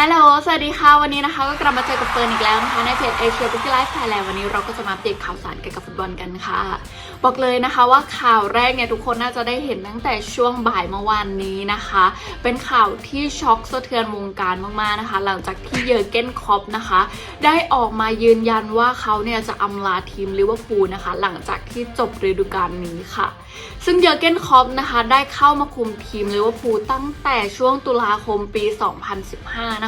ฮัลโหล สวัสดีค่ะ วันนี้นะคะก็กลับมาเจอกับเฟิร์นอีกแล้วนะคะในเพจเอเชียบุ๊กไลฟ์ไทยแลนด์วันนี้เราก็จะมาอัปเดข่าวสารเกี่ยวกับฟุตบอลกันค่ะ บอกเลยนะคะว่าข่าวแรกเนี่ยทุกคนน่าจะได้เห็นตั้งแต่ช่วงบ่ายเมื่อวานนี้นะคะ เป็นข่าวที่ช็อกสะเทือนวงการมากๆนะคะ หลังจากที่เยอร์เกนคอปป์นะคะ ได้ออกมายืนยันว่าเขาเนี่ยจะอำลาทีมลิเวอร์พูลนะคะ หลังจากที่จบฤดูกาลนี้ค่ะ ซึ่งเยอร์เกนคอปป์นะคะได้เข้ามาคุมทีมลิเวอร์พูลตั้งแต่ช่วงตุลาคมปี 2015น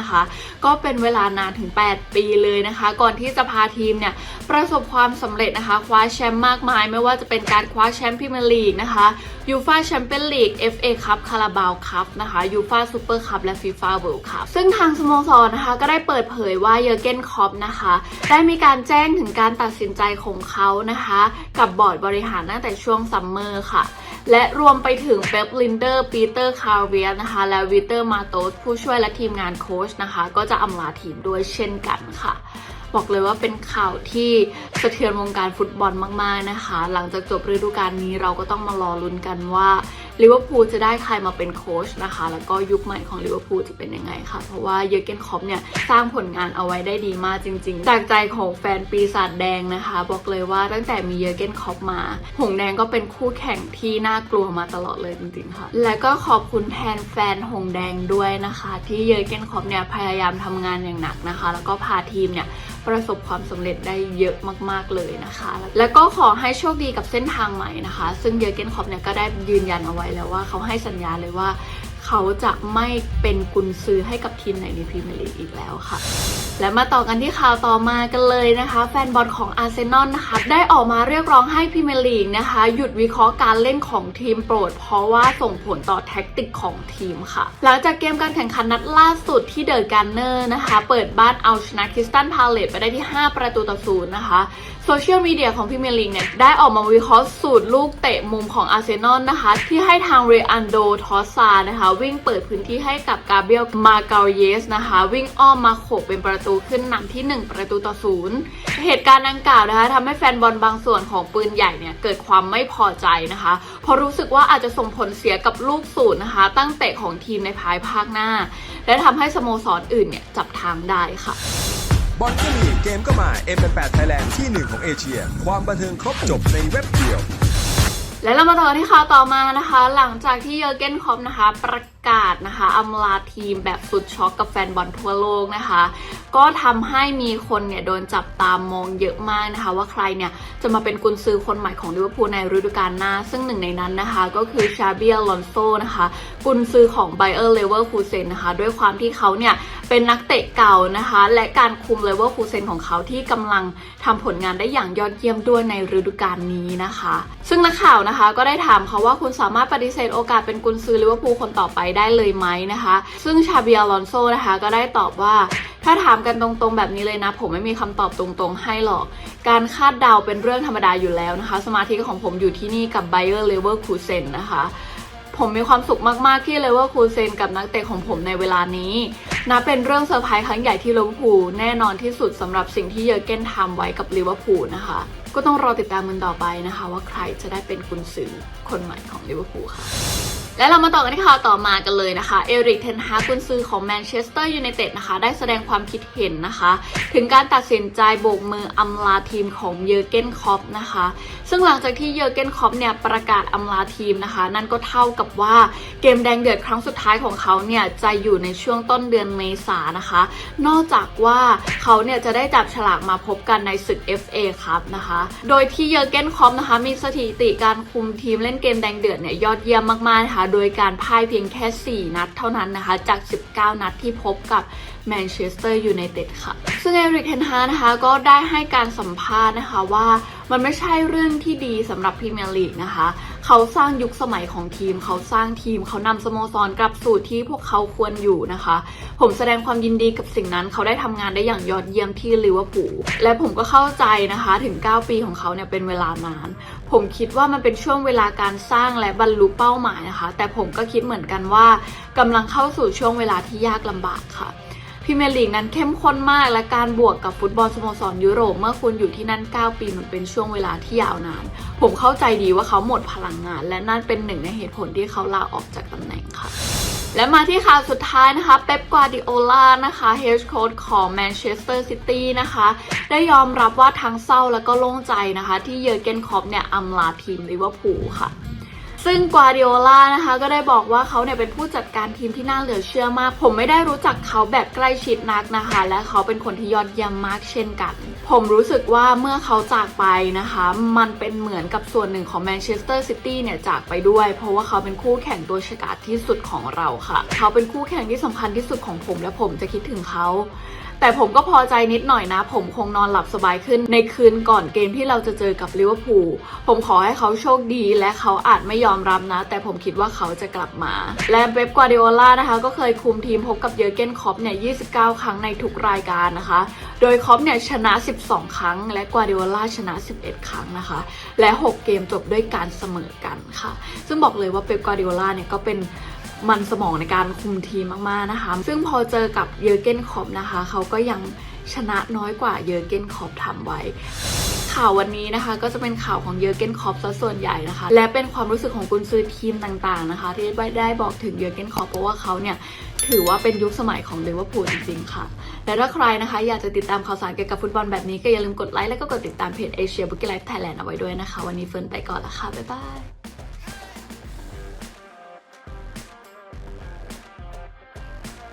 ะคะก็เป็นเวลานานถึง 8 ปีเลยนะคะ ก่อนที่จะพาทีมเนี่ยประสบความสำเร็จนะคะคว้าแชมป์มากมาย ไม่ว่าจะเป็นการคว้าแชมป์พรีเมียร์ลีกนะคะยูฟาแชมเปี้ยนลีก FA คัพคาราบาวคัพนะคะยูฟาซูเปอร์คัพและฟีฟ่าเวิลด์คัพซึ่งทางสโมสรนะคะก็ได้เปิดเผยว่าเยอร์เกนคอปนะคะ ได้มีการแจ้งถึงการตัดสินใจของเขานะคะ กับบอร์ดบริหารตั้งแต่ช่วงซัมเมอร์ค่ะ และรวมไปถึงเป๊ปลินเดอร์ปีเตอร์คาร์เวียนะคะ และวิเตอร์มาโตสผู้ช่วยและทีมงานโค้ชนะคะ ก็จะอำลาทีมด้วยเช่นกันค่ะ บอกเลยว่าเป็นข่าวที่สะเทือนวงการฟุตบอลมาก ๆ นะคะ หลังจากจบฤดูกาลนี้เราก็ต้องมารอลุ้นกันว่า ลิเวอร์พูลจะได้ใครมาเป็นโค้ชนะคะ แล้วก็ยุคใหม่ของลิเวอร์พูลจะเป็นยังไงค่ะ เพราะว่าเยอร์เกนคอปเนี่ยสร้างผลงานเอาไว้ได้ดีมากจริงๆ จากใจของแฟนปีศาจแดงนะคะ บอกเลยว่าตั้งแต่มีเยอร์เกนคอปมา หงแดงก็เป็นคู่แข่งที่น่ากลัวมาตลอดเลยจริงๆค่ะ และก็ขอบคุณแทนแฟนหงแดงด้วยนะคะ ที่เยอร์เกนคอปเนี่ยพยายามทำงานอย่างหนักนะคะ แล้วก็พาทีมเนี่ยประสบความสำเร็จได้เยอะมากๆเลยนะคะ แล้วก็ขอให้โชคดีกับเส้นทางใหม่นะคะ ซึ่งเยอร์เกนคอปเนี่ยก็ได้ยืนยันเอาไว้แล้วว่าเขาให้สัญญาเลยว่า เขาจะไม่เป็นกุนซือให้กับทีมไหนในพรีเมียร์ลีกอีกแล้วค่ะ และมาต่อกันที่ข่าวต่อมากันเลยนะคะ แฟนบอลของอาร์เซนอลนะคะ ได้ออกมาเรียกร้องให้พรีเมียร์ลีกนะคะ หยุดวิเคราะห์การเล่นของทีมโปรด เพราะว่าส่งผลต่อแท็กติกของทีมค่ะ หลังจากเกมการแข่งขันนัดล่าสุดที่เดอะการเนอร์นะคะ เปิดบ้านเอาชนะคริสตันพาเลตไปได้ที่ 5 ประตูต่อศูนย์นะคะโซเชียลมีเดียของพรีเมียร์ลีกเนี่ยได้ออกมาวิเคราะห์สูตรลูกเตะมุมของอาร์เซนอลนะคะ ที่ให้ทางเรอันโดทอสซานะคะวิ่งเปิดพื้นที่ให้กับกาเบรียลมาเกาเยสนะคะ วิ่งอ้อมมาโขกเป็นประตูขึ้นนำที่ 1 ประตูต่อศูนย์เหตุการณ์ดังกล่าวนะคะทำให้แฟนบอลบางส่วนของปืนใหญ่เนี่ยเกิดความไม่พอใจนะคะเพราะรู้สึกว่าอาจจะส่งผลเสียกับลูกสูตรนะคะ ตั้งเตะของทีมในภายภาคหน้า และทำให้สโมสรอื่นเนี่ยจับทางได้ค่ะบอลก็มีเกมก็มา M88 Thailand ที่หนึ่งของเอเชีย ความบันเทิงครบจบในเว็บเดียว และเรามาต่อที่ข่าวต่อมานะคะ หลังจากที่เยอร์เกนคอปนะคะประกาศนะคะอำลาทีมแบบสุดช็อกกับแฟนบอลทั่วโลกนะคะ ก็ทำให้มีคนเนี่ยโดนจับตามมองเยอะมากนะคะ ว่าใครเนี่ยจะมาเป็นกุนซือคนใหม่ของลิเวอร์พูลในฤดูกาลหน้า ซึ่งหนึ่งในนั้นนะคะ ก็คือชาเบียลอนโซนะคะกุนซือของไบเออร์เลเวอร์คูเซนนะคะ ด้วยความที่เขาเนี่ยเป็นนักเตะเก่านะคะ และการคุมเลเวอร์คูเซนของเขาที่กำลังทำผลงานได้อย่างยอดเยี่ยมด้วยในฤดูกาลนี้นะคะ ซึ่งนักข่าวนะคะก็ได้ถามเขาว่าคุณสามารถปฏิเสธโอกาสเป็นกุนซือลิเวอร์พูลคนต่อไปได้เลยไหมนะคะ ซึ่งชาเบียลอนโซนะคะก็ได้ตอบว่าถ้าถามกันตรงๆแบบนี้เลยนะ ผมไม่มีคำตอบตรงๆให้หรอก การคาดเดาเป็นเรื่องธรรมดาอยู่แล้วนะคะ สมาธิของผมอยู่ที่นี่กับไบเออร์เลเวอร์คูเซนนะคะผมมีความสุขมาก ๆ ที่เลเวอร์คูเซนกับนักเตะของผมในเวลานี้นับเป็นเรื่องเซอร์ไพรส์ครั้งใหญ่ที่ลิเวอร์พูลแน่นอนที่สุดสำหรับสิ่งที่เยอร์เกนทำไว้กับลิเวอร์พูลนะคะ ก็ต้องรอติดตามมันต่อไปนะคะ ว่าใครจะได้เป็นกุนซือคนใหม่ของลิเวอร์พูลค่ะ และเรามาต่อกันที่ข่าวต่อมากันเลยนะคะ เอริกเทนฮากุนซือของแมนเชสเตอร์ยูไนเต็ดนะคะ ได้แสดงความคิดเห็นนะคะ ถึงการตัดสินใจโบกมืออำลาทีมของเยอร์เกนคอปนะคะ ซึ่งหลังจากที่เยอร์เกนคอปเนี่ยประกาศอำลาทีมนะคะ นั่นก็เท่ากับว่าเกมแดงเดือดครั้งสุดท้ายของเขาเนี่ยจะอยู่ในช่วงต้นเดือนเมษายนนะคะ นอกจากว่าเขาเนี่ยจะได้จับฉลากมาพบกันในศึก FA ครับนะคะ โดยที่เยอร์เกนคอปนะคะมีสถิติการคุมทีมเล่นเกมแดงเดือดเนี่ยยอดเยี่ยมมากๆนะคะโดยการพ่ายเพียงแค่ 4 นัดเท่านั้นนะคะ จาก 19 นัดที่พบกับแมนเชสเตอร์ยูไนเต็ดค่ะ ซึ่งเอริกเทนฮานะคะก็ได้ให้การสัมภาษณ์นะคะว่า มันไม่ใช่เรื่องที่ดีสำหรับพรีเมียร์ลีกนะคะ เขาสร้างยุคสมัยของทีม เขาสร้างทีม เขานำสโมสรกลับสู่ที่พวกเขาควรอยู่นะคะ ผมแสดงความยินดีกับสิ่งนั้น เขาได้ทำงานได้อย่างยอดเยี่ยมที่ลิเวอร์พูลและผมก็เข้าใจนะคะถึง 9 ปีของเขาเนี่ยเป็นเวลานาน ผมคิดว่ามันเป็นช่วงเวลาการสร้างและบรรลุเป้าหมายนะคะ แต่ผมก็คิดเหมือนกันว่ากำลังเข้าสู่ช่วงเวลาที่ยากลำบากค่ะ พรีเมียร์ลีกนั้นเข้มข้นมากและการบวกกับฟุตบอลสโมสรยุโรป เมื่อคุณอยู่ที่นั่น 9 ปีมันเป็นช่วงเวลาที่ยาวนาน ผมเข้าใจดีว่าเขาหมดพลังงาน และนั่นเป็นหนึ่งในเหตุผลที่เขาลาออกจากตำแหน่งค่ะและมาที่ข่าวสุดท้ายนะคะเป๊ปกวาดิโอลานะคะเฮดโค้ชของแมนเชสเตอร์ซิตี้นะคะ ได้ยอมรับว่าทั้งเศร้าแล้วก็โล่งใจนะคะ ที่เยอร์เกนคอปเนี่ยอำลาทีมลิเวอร์พูลค่ะ ซึ่งกวาดิโอลานะคะก็ได้บอกว่าเขาเนี่ยเป็นผู้จัดการทีมที่น่าเหลือเชื่อมาก ผมไม่ได้รู้จักเขาแบบใกล้ชิดนักนะคะ และเขาเป็นคนที่ยอดเยี่ยมมากเช่นกัน ผมรู้สึกว่าเมื่อเขาจากไปนะคะ มันเป็นเหมือนกับส่วนหนึ่งของแมนเชสเตอร์ซิตี้เนี่ยจากไปด้วย เพราะว่าเขาเป็นคู่แข่งตัวฉกาจที่สุดของเราค่ะ เขาเป็นคู่แข่งที่สำคัญที่สุดของผมและผมจะคิดถึงเขา แต่ผมก็พอใจนิดหน่อยนะ ผมคงนอนหลับสบายขึ้นในคืนก่อนเกมที่เราจะเจอกับลิเวอร์พูลผมขอให้เขาโชคดีและเขาอาจไม่ยอมรับนะ แต่ผมคิดว่าเขาจะกลับมา และเป๊ปกวาดิโอล่านะคะ ก็เคยคุมทีมพบกับเยอร์เกนคอปเนี่ย 29 ครั้งในทุกรายการนะคะ โดยคอปเนี่ยชนะ 12 ครั้ง และกวาดิโอล่าชนะ 11 ครั้งนะคะ และ 6 เกมจบด้วยการเสมอกันค่ะ ซึ่งบอกเลยว่าเป๊ปกวาดิโอล่าเนี่ยก็เป็น มันสมองในการคุมทีมมากๆนะคะ ซึ่งพอเจอกับเยอร์เกนคอปนะคะ เขาก็ยังชนะน้อยกว่าเยอร์เกนคอปทำไว้ข่าววันนี้นะคะก็จะเป็นข่าวของเยอร์เกนคอปซะส่วนใหญ่นะคะ และเป็นความรู้สึกของกุนซือทีมต่างๆนะคะ ที่ได้บอกถึงเยอร์เกนคอปเพราะว่าเขาเนี่ยถือว่าเป็นยุคสมัยของลิเวอร์พูลจริงๆค่ะ และถ้าใครนะคะ อยากจะติดตามข่าวสารเกี่ยวกับฟุตบอลแบบนี้ก็อย่าลืมกดไลค์และก็กดติดตามเพจเอเชียบุกิไลฟ์ไทยแลนด์เอาไว้ด้วยนะคะ วันนี้เฟิร์นไปก่อนละค่ะบ๊ายบาย